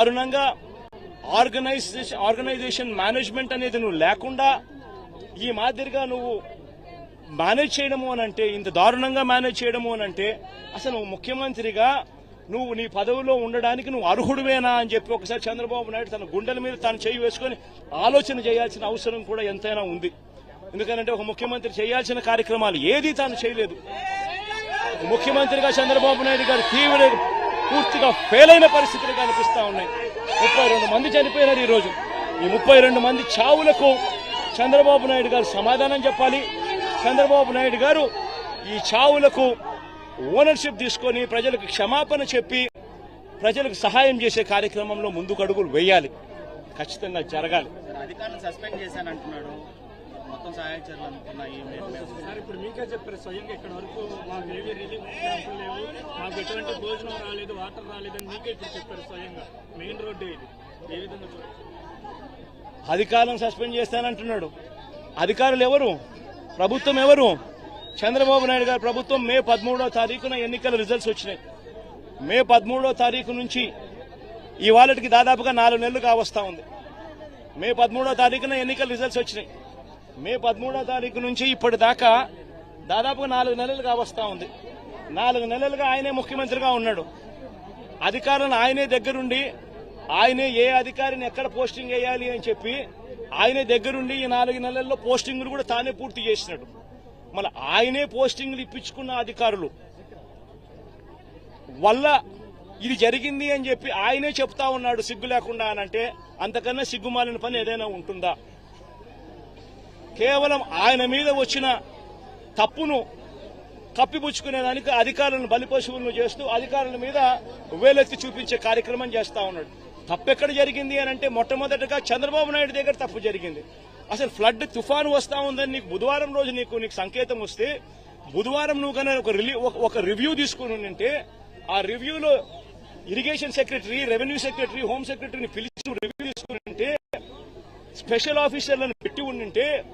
దారుణంగా organisation organisation management అనేది నువ్వు లేకుండా ఈ మాదిరిగా నువ్వు మేనేజ్ చేయడము అని అంటే ఇంత దారుణంగా మేనేజ్ చేయడము అని అంటే అసలు ముఖ్యమంత్రిగా నువ్వు నీ పదవిలో ఉండడానికి నువ్వు అర్హుడువేనా అని చెప్పి ఒకసారి చంద్రబాబు నాయుడు తన గుండెల మీద తాను చేయి వేసుకొని ఆలోచన చేయాల్సిన అవసరం కూడా ఎంతైనా ఉంది. ఎందుకంటే ఒక ముఖ్యమంత్రి చేయాల్సిన కార్యక్రమాలు ఏదీ తాను చేయలేదు. ముఖ్యమంత్రిగా చంద్రబాబు నాయుడు గారు తీవ్ర పూర్తిగా ఫెయిల్ అయిన పరిస్థితులు కనిపిస్తూ ఉన్నాయి. ముప్పై రెండు మంది చనిపోయినారు ఈరోజు. ఈ ముప్పై రెండు మంది చావులకు చంద్రబాబు నాయుడు గారు సమాధానం చెప్పాలి. చంద్రబాబు నాయుడు గారు ఈ చావులకు ఓనర్షిప్ తీసుకొని ప్రజలకు క్షమాపణ చెప్పి ప్రజలకు సహాయం చేసే కార్యక్రమంలో ముందుకు అడుగులు వేయాలి. ఖచ్చితంగా జరగాలి. అధికారులు సస్పెండ్ చేశానంటున్నాడు. మొత్తం సహాయ చర్యలు సార్ ఇప్పుడు మీకే చెప్పారు స్వయంగా ఇక్కడ వరకు మాకు ఏవి రిలీఫ్ క్యాంపులు లేవు. మాకు ఎటువంటి భోజనం రాలేదు వాటర్ రాలేదని మీకే ఇప్పుడు చెప్పారు స్వయంగా. మెయిన్ రోడ్డు ఇది. ఏ విధంగా అధికారులను సస్పెండ్ చేస్తానంటున్నాడు అధికారులు ఎవరు? ప్రభుత్వం ఎవరు? చంద్రబాబు నాయుడు గారు ప్రభుత్వం మే పదమూడో తారీఖున ఎన్నికల రిజల్ట్స్ వచ్చినాయి. మే పదమూడో తారీఖు నుంచి ఈ వాళ్ళకి దాదాపుగా నాలుగు నెలలు కావస్తా ఉంది. మే పదమూడో తారీఖున ఎన్నికల రిజల్ట్స్ వచ్చినాయి. మే పదమూడో తారీఖు నుంచి ఇప్పటిదాకా దాదాపుగా నాలుగు నెలలుగా వస్తూ ఉంది. నాలుగు నెలలుగా ఆయనే ముఖ్యమంత్రిగా ఉన్నాడు. అధికారులను ఆయనే దగ్గరుండి ఆయనే ఏ అధికారిని ఎక్కడ పోస్టింగ్ వేయాలి అని చెప్పి ఆయనే దగ్గరుండి ఈ నాలుగు నెలల్లో పోస్టింగ్లు కూడా తానే పూర్తి చేసినాడు. మళ్ళీ ఆయనే పోస్టింగ్లు ఇప్పించుకున్న అధికారులు. వల్ల ఇది జరిగింది అని చెప్పి ఆయనే చెప్తా ఉన్నాడు సిగ్గు లేకుండా అని అంటే అంతకన్నా సిగ్గుమాలిన పని ఏదైనా ఉంటుందా? కేవలం ఆయన మీద వచ్చిన తప్పును కప్పిపుచ్చుకునేదానికి అధికారులను బలిపశువులను చేస్తూ అధికారుల మీద వేలెత్తి చూపించే కార్యక్రమం చేస్తా ఉన్నాడు. తప్పెక్కడ జరిగింది అని అంటే మొట్టమొదటిగా చంద్రబాబు నాయుడు దగ్గర తప్పు జరిగింది. అసలు ఫ్లడ్ తుఫాను వస్తా ఉందని నీకు బుధవారం రోజు నీకు నీకు సంకేతం వస్తే బుధవారం నువ్వు కన్నా ఒక రిలీ ఒక- రివ్యూ తీసుకుని ఉంటే ఆ రివ్యూలో irrigation secretary revenue secretary home సెక్రటరీని పిలిచి రివ్యూ తీసుకుని ఉంటే స్పెషల్ ఆఫీసర్లను పెట్టి ఉండింటే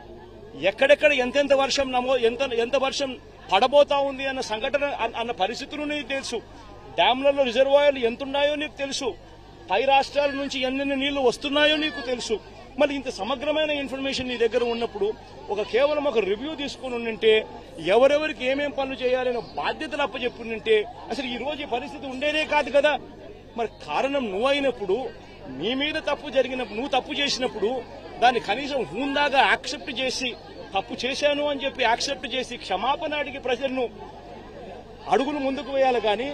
ఎక్కడెక్కడ ఎంతెంత వర్షం నమో ఎంత ఎంత వర్షం పడబోతా ఉంది అన్న సంఘటన అన్న- అన్న పరిస్థితులు నీకు తెలుసు. డ్యాంలలో రిజర్వాయర్లు ఎంత ఉన్నాయో నీకు తెలుసు. పై రాష్ట్రాల నుంచి ఎన్నెన్ని నీళ్ళు వస్తున్నాయో నీకు తెలుసు. మరి ఇంత సమగ్రమైన ఇన్ఫర్మేషన్ నీ దగ్గర ఉన్నప్పుడు ఒక కేవలం ఒక రివ్యూ తీసుకుని ఉండింటే ఎవరెవరికి ఏమేం పనులు చేయాలనే బాధ్యతలు అప్పచెప్పుంటే అసలు ఈ రోజు ఈ పరిస్థితి ఉండేదే కాదు కదా. మరి కారణం నువ్వు అయినప్పుడు నీ మీద తప్పు జరిగినప్పుడు నువ్వు తప్పు చేసినప్పుడు దాన్ని కనీసం హూందాగా యాక్సెప్ట్ చేసి తప్పు చేశాను అని చెప్పి యాక్సెప్ట్ చేసి క్షమాపణ అడిగి ప్రజలను అడుగులు ముందుకు వేయాలి కానీ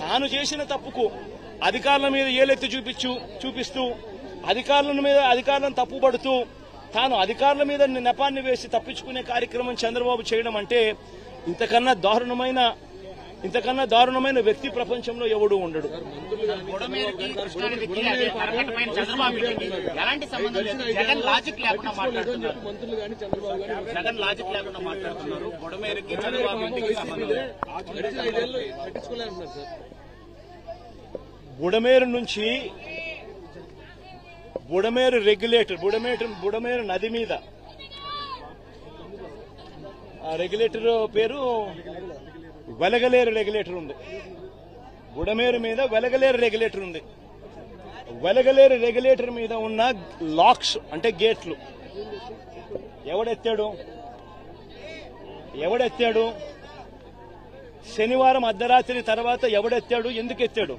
తాను చేసిన తప్పుకు అధికారుల మీద ఏలెత్తి చూపించు చూపిస్తూ అధికారుల మీద అధికారులను తప్పుపడుతూ తాను అధికారుల మీద నెపాన్ని వేసి తప్పించుకునే కార్యక్రమం చంద్రబాబు చేయడం అంటే ఇంతకన్నా దారుణమైన ఇంతకన్నా దారుణమైన వ్యక్తి ప్రపంచంలో ఎవడూ ఉండడు బుడమేరు నుంచి బుడమేరు రెగ్యులేటర్ బుడమేరు బుడమేరు నది మీద ఆ రెగ్యులేటర్ పేరు వెలగలేరు రెగ్యులేటర్ ఉంది. బుడమేరు మీద వెలగలేరు రెగ్యులేటర్ ఉంది. వెలగలేరు రెగ్యులేటర్ మీద ఉన్న లాక్స్ అంటే గేట్లు. ఎవడెత్తాడు? ఎవడెత్తాడు? శనివారం అర్ధరాత్రి తర్వాత ఎవడెత్తాడు? ఎందుకు ఎత్తాడు